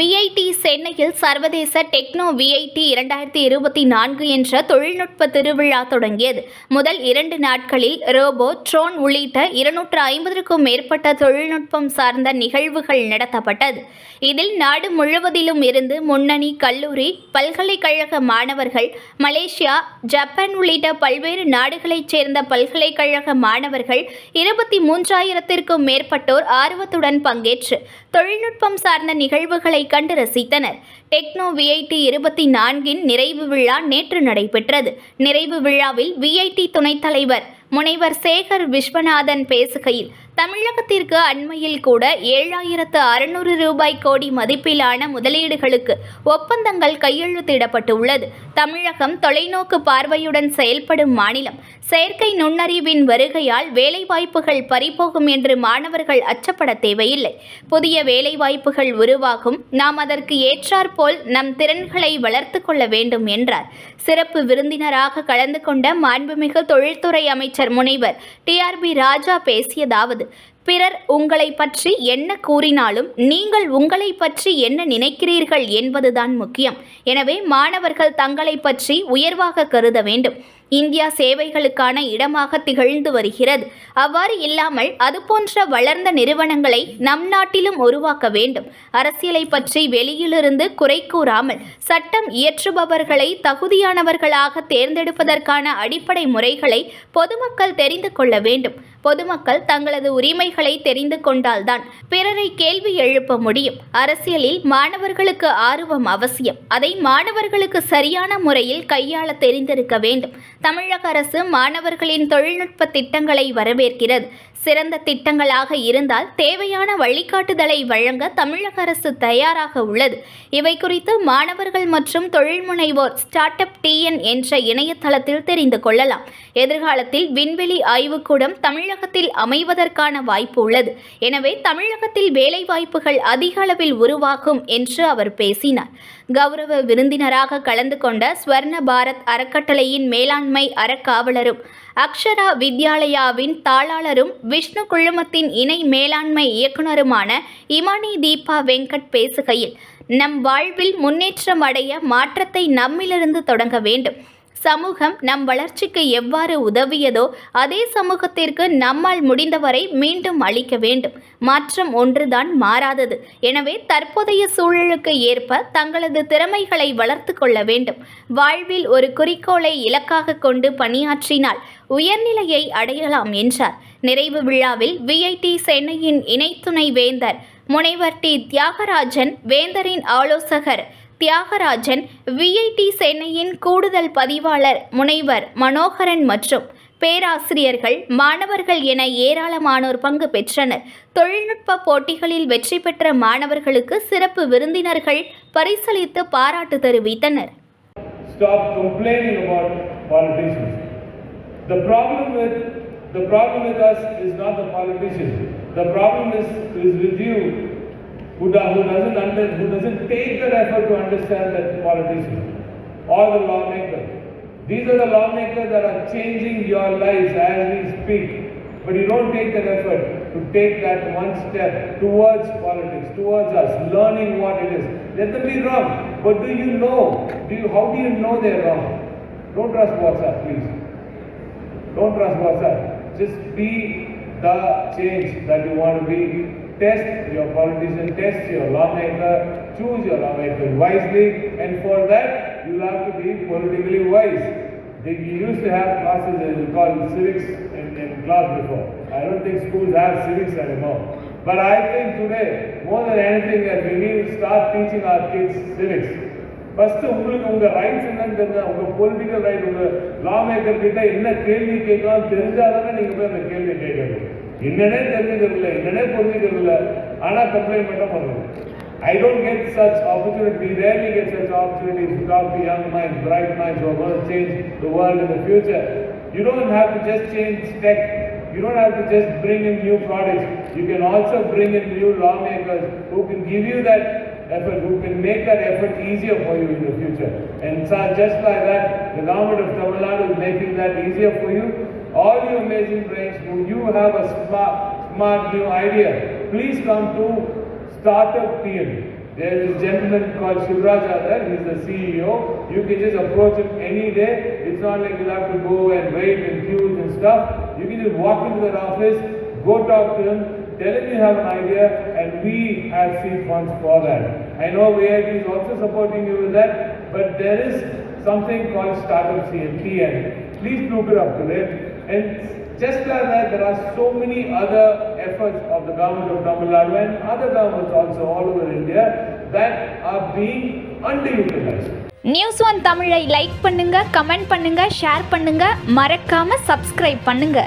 VIT சென்னையில் சர்வதேச techno VIT இரண்டாயிரத்தி இருபத்தி நான்கு என்ற தொழில்நுட்ப திருவிழா தொடங்கியது. முதல் இரண்டு நாட்களில் ரோபோ ட்ரோன் உள்ளிட்ட இருநூற்று ஐம்பதற்கும் மேற்பட்ட தொழில்நுட்பம் சார்ந்த நிகழ்வுகள் நடத்தப்பட்டது. இதில் நாடு முழுவதிலும் இருந்து முன்னணி கல்லூரி பல்கலைக்கழக மாணவர்கள் மலேசியா ஜப்பான் உள்ளிட்ட பல்வேறு நாடுகளைச் சேர்ந்த பல்கலைக்கழக மாணவர்கள் இருபத்தி மூன்றாயிரத்திற்கும் மேற்பட்டோர் ஆர்வத்துடன் பங்கேற்று தொழில்நுட்பம் சார்ந்த நிகழ்வுகளை கண்டு ரசித்தனர் டெக்னோ விஐடி இருபத்தி நான்கின் நிறைவு விழா நேற்று நடைபெற்றது. நிறைவு விழாவில் விஐடி துணைத் தலைவர் முனைவர் சேகர் விஸ்வநாதன் பேசுகையில் தமிழகத்திற்கு அண்மையில் கூட ஏழாயிரத்து அறுநூறு ரூபாய் கோடி மதிப்பிலான முதலீடுகளுக்கு ஒப்பந்தங்கள் கையெழுத்திடப்பட்டுள்ளது. தமிழகம் தொலைநோக்கு பார்வையுடன் செயல்படும் மாநிலம். செயற்கை நுண்ணறிவின் வருகையால் வேலைவாய்ப்புகள் பறிபோகும் என்று மாணவர்கள் அச்சப்பட தேவையில்லை. புதிய வேலைவாய்ப்புகள் உருவாகும். நாம் அதற்கு ஏற்றாற்போல் நம் திறன்களை வளர்த்து கொள்ள வேண்டும் என்றார். சிறப்பு விருந்தினராக கலந்து கொண்ட மாண்புமிகு தொழில்துறை அமைச்சர் முனைவர் டிஆர்பி ராஜா பேசியதாவது பிறர் உங்களை பற்றி என்ன கூறினாலும் நீங்கள் உங்களை பற்றி என்ன நினைக்கிறீர்கள் என்பதுதான் முக்கியம். எனவே மாணவர்கள் தங்களை பற்றி உயர்வாக கருத வேண்டும். இந்தியா சேவைகளுக்கான இடமாக திகழ்ந்து வருகிறது. அவ்வாறு இல்லாமல் அதுபோன்ற வளர்ந்த நிறுவனங்களை நம் நாட்டிலும் உருவாக்க வேண்டும். அரசியலை பற்றி வெளியிலிருந்து குறை கூறாமல் சட்டம் இயற்றுபவர்களை தகுதியானவர்களாக தேர்ந்தெடுப்பதற்கான அடிப்படை முறைகளை பொதுமக்கள் தெரிந்து கொள்ள வேண்டும். பொதுமக்கள் தங்களது உரிமைகளை தெரிந்து கொண்டால்தான் பிறரை கேள்வி எழுப்ப முடியும். அரசியலில் மாணவர்களுக்கு ஆர்வம் அவசியம். அதை மாணவர்களுக்கு சரியான முறையில் கையாள தெரிந்திருக்க வேண்டும். தமிழக அரசு மாணவர்களின் தொழில்நுட்ப திட்டங்களை வரவேற்கிறது. சிறந்த திட்டங்களாக இருந்தால் தேவையான வழிகாட்டுதலை வழங்க தமிழக அரசு தயாராக உள்ளது. இவை குறித்து மாணவர்கள் மற்றும் தொழில் முனைவோர் ஸ்டார்ட் அப் டிஎன் என்ற இணையதளத்தில் தெரிந்து கொள்ளலாம். எதிர்காலத்தில் விண்வெளி ஆய்வுக்கூடம் தமிழகத்தில் அமைவதற்கான வாய்ப்பு உள்ளது. எனவே தமிழகத்தில் வேலை வாய்ப்புகள் அதிக அளவில் உருவாகும் என்று அவர் பேசினார். கௌரவ விருந்தினராக கலந்து கொண்ட ஸ்வர்ண பாரத் அறக்கட்டளையின் மேலாண்மை அறக்காவலரும் அக்ஷரா வித்யாலயாவின் தாளாளரும் விஷ்ணு குழுமத்தின் இணை மேலாண்மை இயக்குனருமான இமானி தீபா வெங்கட் பேசுகையில் நம் வாழ்வில் முன்னேற்றம் அடைய மாற்றத்தை நம்மிலிருந்து தொடங்க வேண்டும். சமூகம் நம் வளர்ச்சிக்கு எவ்வாறு உதவியதோ அதே சமூகத்திற்கு நம்மால் முடிந்தவரை மீண்டும் அளிக்க வேண்டும். மாற்றம் ஒன்றுதான் மாறாதது. எனவே தற்போதைய சூழலுக்கு ஏற்ப தங்களது திறமைகளை வளர்த்து கொள்ள வேண்டும். வாழ்வில் ஒரு குறிக்கோளை இலக்காக கொண்டு பணியாற்றினால் உயர்நிலையை அடையலாம் என்றார். நிறைவு விழாவில் விஐடி சென்னையின் இணைத்துணை வேந்தர் முனைவர் டி. தியாகராஜன் வேந்தரின் ஆலோசகர் தியாகராஜன் விஐடி சென்னையின் கூடுதல் பதிவாளர் முனைவர் மனோகரன் மற்றும் பேராசிரியர்கள் மாணவர்கள் என ஏராளமானோர் பங்கு பெற்றனர் தொழில்நுட்ப போட்டிகளில் வெற்றி பெற்ற மாணவர்களுக்கு சிறப்பு விருந்தினர்கள் பரிசளித்து பாராட்டு தெரிவித்தனர். The problem with the problem with us is not the politicians. The problem is, is with you who, do, who doesn't under, who doesn't take that effort to understand that politicians or the lawmaker. These are the lawmakers that are changing your lives as we speak. But you don't take that effort to take that one step towards politics, towards us, learning what it is. Let them be wrong. But do you know? Do you, how do you know they're wrong? Don't trust WhatsApp, please. Don't trust WhatsApp. Just be the change that you want to be Test your politician, test your lawmaker, choose your lawmaker wisely, and for that you have to be politically wise. They we used to have classes that we call civics in, in class before. I don't think schools have civics anymore. But I think today, more than anything, that we need to start teaching our kids civics. First உங்களுக்கு உங்க rights என்னன்னு தெரிஞ்சா உங்க political right உங்க லா maker கிட்ட என்ன கேள்வி கேட்கலாம் தெரிஞ்சாதானே நீங்க போய் அந்த கேள்வி கேட்கணும் என்னன்னே தெரிஞ்சுக்கிறது இல்லை என்னன்னே புரிஞ்சுக்கிறது இல்லை ஆனா கம்ப்ளைண்ட் மட்டும் பண்ணுவோம் I don't get such opportunity, we rarely get such opportunities to talk to young minds, bright minds who are going to change the world in the future. You don't have to just change tech. You don't have to just bring in new products. You can also bring in new lawmakers who can give you that effort, who can make that effort easier for you in the future. And so just like that, the government of Tamil Nadu is making that easier for you. All you amazing brains, who you have a smart, smart new idea, please come to Startup TN. There is a gentleman called Shivraj there, he's the CEO. You can just approach him any day. It's not like you'll have to go and wait and queues and stuff. You can just walk into their office, go talk to him, tell him you have an idea, and we have seed funds for that. I know VIT is also supporting you with that, but there is something called Startup CMT, and please look it up today. And just like that, there are so many other efforts of the government of Tamil Nadu and other governments also all over India that are being underutilized. News one தமிழை like பண்ணுங்க comment பண்ணுங்க share பண்ணுங்க மறக்காம subscribe பண்ணுங்க